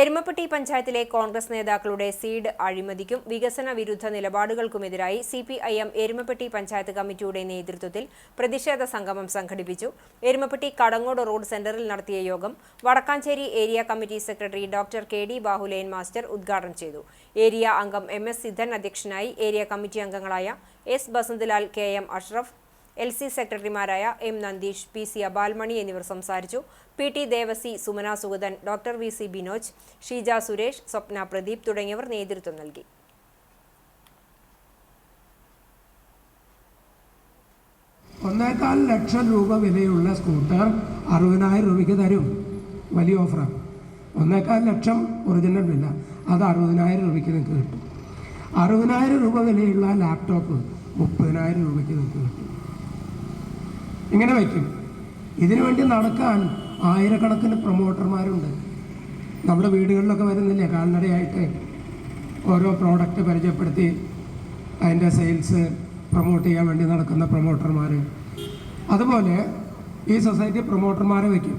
എരുമപ്പെട്ടി പഞ്ചായത്തിലെ കോൺഗ്രസ് നേതാക്കളുടെ സീഡ് അഴിമതിക്കും വികസന വിരുദ്ധ നിലപാടുകൾക്കുമെതിരായി C P I M Erumapetty panchayat കമ്മിറ്റിയുടെ നേതൃത്വത്തിൽ പ്രതിഷേധ സംഗമം സംഘടിപ്പിച്ചു. എരുമപ്പെട്ടി കടങ്ങോട് റോഡ് സെന്ററിൽ നടത്തിയ യോഗം Vadakkanchery area committee secretary doctor K. D. Bahuleyan master ഉദ്ഘാടനം ചെയ്തു. ഏരിയ അംഗം എം. എസ്. സിദ്ധൻ അധ്യക്ഷനായി ഏരിയ കമ്മിറ്റി അംഗങ്ങളായ S. Basanthlal K. M. Ashraf L C സെക്രട്ടറിമാരായ M Nandeesh P C Abalmani എന്നിവർ സംസാരിച്ചു. P T Devasi Sumana Sugathan doctor V C Binoj Sheeja Suresh Swapna Pradeep തുടങ്ങിയവർ നേതൃത്വം നൽകി. ഒന്നേകാൽ ലക്ഷം രൂപ വിലയുള്ള സ്കൂട്ടർ അറുപതിനായിരം രൂപയ്ക്ക് തരും. വലിയ ഓഫറാണ് ഒന്നേകാൽ ലക്ഷം ഒറിജിനൽ വില. അത് അറുപതിനായിരം രൂപയ്ക്ക് നിങ്ങൾക്ക് കിട്ടും. അറുപതിനായിരം രൂപ വിലയുള്ള ലാപ്ടോപ്പ് മുപ്പതിനായിരം രൂപയ്ക്ക് നിങ്ങൾക്ക് കിട്ടും. ഇങ്ങനെ വയ്ക്കും. ഇതിനു വേണ്ടി നടക്കാൻ ആയിരക്കണക്കിന് പ്രൊമോട്ടർമാരുണ്ട് നമ്മുടെ വീടുകളിലൊക്കെ വരുന്നില്ലേ? കാൽനടയായിട്ട് ഓരോ പ്രോഡക്റ്റ് പരിചയപ്പെടുത്തി അതിന്റെ സെയിൽസ് പ്രൊമോട്ട് ചെയ്യാൻ വേണ്ടി നടക്കുന്ന പ്രൊമോട്ടർമാർ അതുപോലെ ഈ സൊസൈറ്റി പ്രൊമോട്ടർമാരെ വയ്ക്കും.